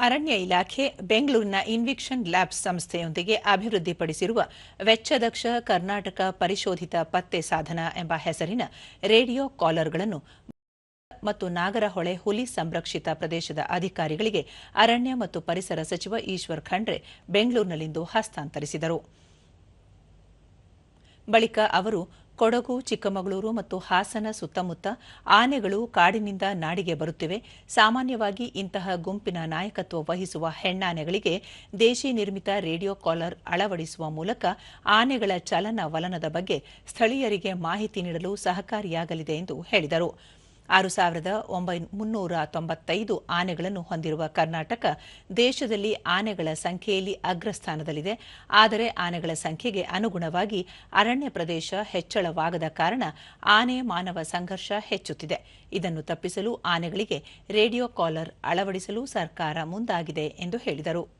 ಅರಣ್ಯ ಇಲಾಖೆ ಬೆಂಗಳೂರಿನ ಇನ್ವಿಕ್ಷನ್ ಲ್ಯಾಬ್ಸ್ ಸಂಸ್ಥೆಯೊಂದಿಗೆ ಅಭಿವೃದ್ಧಿಪಡಿಸಿರುವ ವೆಚ್ಚದಕ್ಷ ಕರ್ನಾಟಕ ಪರಿಶೋಧಿತ ಪತ್ತೆ ಸಾಧನ ಎಂಬ ಹೆಸರಿನ ರೇಡಿಯೋ ಕಾಲರ್ಗಳನ್ನು ಮತ್ತು ನಾಗರಹೊಳೆ ಹುಲಿ ಸಂರಕ್ಷಿತ ಪ್ರದೇಶದ ಅಧಿಕಾರಿಗಳಿಗೆ ಅರಣ್ಯ ಮತ್ತು ಪರಿಸರ ಸಚಿವ ಈಶ್ವರ್ ಖಂಡ್ರೆ ಬೆಂಗಳೂರಿನಲ್ಲಿಂದು ಹಸ್ತಾಂತರಿಸಿದರು. ಬಳಿಕ ಅವರು ಕೊಡಗು, ಚಿಕ್ಕಮಗಳೂರು ಮತ್ತು ಹಾಸನ ಸುತ್ತಮುತ್ತ ಆನೆಗಳು ಕಾಡಿನಿಂದ ನಾಡಿಗೆ ಬರುತ್ತಿವೆ. ಸಾಮಾನ್ಯವಾಗಿ ಇಂತಹ ಗುಂಪಿನ ನಾಯಕತ್ವ ವಹಿಸುವ ಹೆಣ್ಣಾನೆಗಳಿಗೆ ದೇಶಿ ನಿರ್ಮಿತ ರೇಡಿಯೋ ಕಾಲರ್ ಅಳವಡಿಸುವ ಮೂಲಕ ಆನೆಗಳ ಚಲನ ವಲನದ ಬಗ್ಗೆ ಸ್ಥಳೀಯರಿಗೆ ಮಾಹಿತಿ ನೀಡಲು ಸಹಕಾರಿಯಾಗಲಿದೆ ಎಂದು ಹೇಳಿದರು. ಆರು ಸಾವಿರದ ಮುನ್ನೂರ ತೊಂಬತ್ತೈದು ಆನೆಗಳನ್ನು ಹೊಂದಿರುವ ಕರ್ನಾಟಕ ದೇಶದಲ್ಲಿ ಆನೆಗಳ ಸಂಖ್ಯೆಯಲ್ಲಿ ಅಗ್ರಸ್ಥಾನದಲ್ಲಿದೆ. ಆದರೆ ಆನೆಗಳ ಸಂಖ್ಯೆಗೆ ಅನುಗುಣವಾಗಿ ಅರಣ್ಯ ಪ್ರದೇಶ ಹೆಚ್ಚಳವಾಗದ ಕಾರಣ ಆನೆ ಮಾನವ ಸಂಘರ್ಷ ಹೆಚ್ಚುತ್ತಿದೆ. ಇದನ್ನು ತಪ್ಪಿಸಲು ಆನೆಗಳಿಗೆ ರೇಡಿಯೋ ಕಾಲರ್ ಅಳವಡಿಸಲು ಸರ್ಕಾರ ಮುಂದಾಗಿದೆ ಎಂದು ಹೇಳಿದರು.